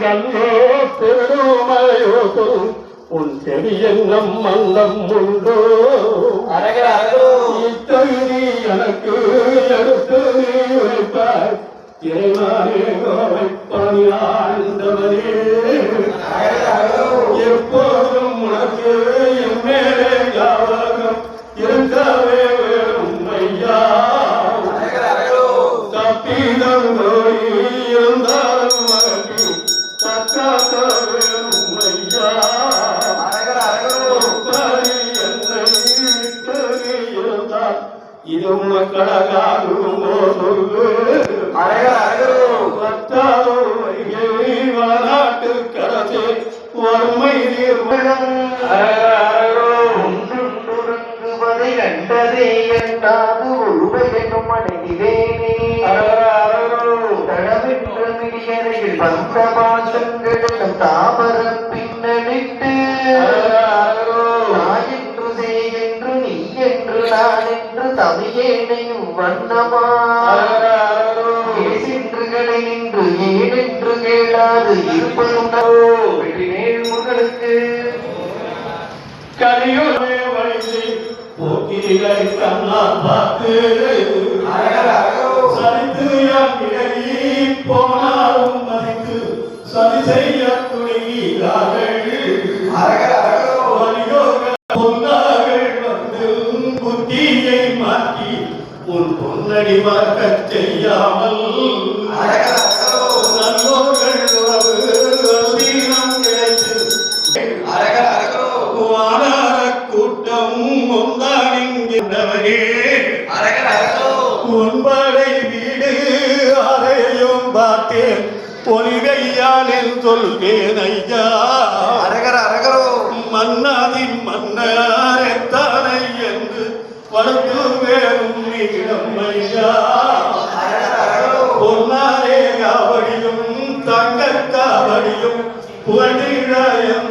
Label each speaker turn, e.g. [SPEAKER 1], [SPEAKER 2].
[SPEAKER 1] கல்லோ பெருமையோ உன் செடியென்னம் மன்னம் உண்டோ? இத்தகுதி எனக்கு எடுத்து நீ வைப்பாய். இறைவனே ஆண்டவனே எப்போதும் உனக்கு என் மேலே ஞாபகம் இருக்கவே வேணும் ஐயா. தப்பிதம் நோய் இருந்தாலும் இது உனக்கழகாகுமோ சொல்லு.
[SPEAKER 2] அரகர அரகரோ
[SPEAKER 1] வளநாட்டு கரசே வறுமை
[SPEAKER 3] கண்டதே தடவின்ற மிடியறையில் வந்த மாசங்களும் தாமர தமிழேனையும் வண்ணமா? ஏசென்றுகளை நின்று ஏனென்று கேளாது இருப்பதும் வெற்றி
[SPEAKER 1] கலியுமே வழிந்து பார்த்து சரித்து யாம் போனாலும் மதித்து சரி செய்ய உன் பொன்னடி மறக்கச் செய்யாமல் நல்லோர்கள் உறவு கிடைத்து கூட்டம்
[SPEAKER 2] அரகரோ
[SPEAKER 1] உன்படை வீடு அறையும் பார்த்தேன். பொலிவையானில் சொல்வேன் ஐயா.
[SPEAKER 2] அரகர அரகரோ
[SPEAKER 1] மன்னாதின் மன்னரைத்தானை என்று வளர்த்து பொன்னாரே காவடியும் தங்க காவடியும் புகழ்கிறாயம்